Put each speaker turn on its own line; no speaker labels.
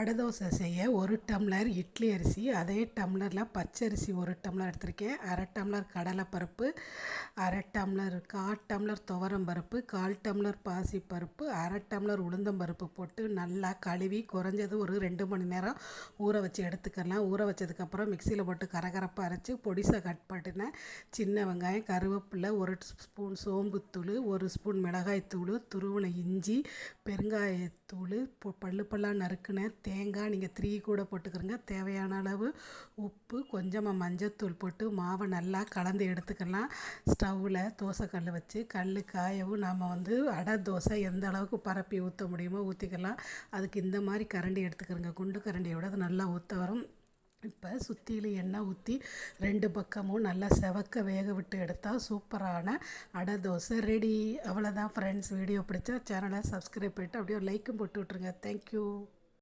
அடை தோசை செய்ய ஒரு டம்ளர் இட்லி அரிசி அதே டம்ளரில் பச்சரிசி ஒரு டம்ளர் எடுத்திருக்கேன். அரை டம்ளர் கடலைப்பருப்பு அரை டம்ளர் கால் டம்ளர் துவரம் பருப்பு கால் டம்ளர் பாசிப்பருப்பு அரை டம்ளர் உளுந்தம்பருப்பு போட்டு நல்லா கழுவி குறைஞ்சது ஒரு ரெண்டு மணி நேரம் ஊற வச்சு எடுத்துக்கலாம். ஊற வச்சதுக்கப்புறம் மிக்சியில் போட்டு கரகரப்பாக அரைச்சி பொடிசை கட் பண்ணினேன் சின்ன வெங்காயம் கருவேப்பிலை ஒரு ஸ்பூன் சோம்புத்தூள் ஒரு ஸ்பூன் மிளகாய்த்தூள் துருவனை இஞ்சி பெருங்காயத்தூள் பொ பல்லு பல்லாக நறுக்குனேன் தேங்காய் நீங்கள் த்ரீ கூட போட்டுக்கிறங்க. தேவையான அளவு உப்பு கொஞ்சமாக மஞ்சத்தூள் போட்டு மாவை நல்லா கலந்து எடுத்துக்கலாம். ஸ்டவ்வில் தோசைக்கல் வச்சு கல் காயவும் நாம் வந்து அடை தோசை எந்த அளவுக்கு பரப்பி ஊற்ற முடியுமோ ஊற்றிக்கலாம் அதுக்கு இந்த மாதிரி கரண்டி எடுத்துக்கிறங்க. குண்டு கரண்டியோட அது நல்லா ஊற்ற வரும். இப்போ சுற்றிலும் எண்ணெய் ஊற்றி ரெண்டு பக்கமும் நல்லா செவக்க வேக விட்டு எடுத்தால் சூப்பரான அடை தோசை ரெடி அவ்வளோதான் ஃப்ரெண்ட்ஸ் வீடியோ பிடிச்சா சேனலை சப்ஸ்கிரைப் பண்ணிட்டு அப்படியே லைக்கும் போட்டு விட்ருங்க தேங்க்யூ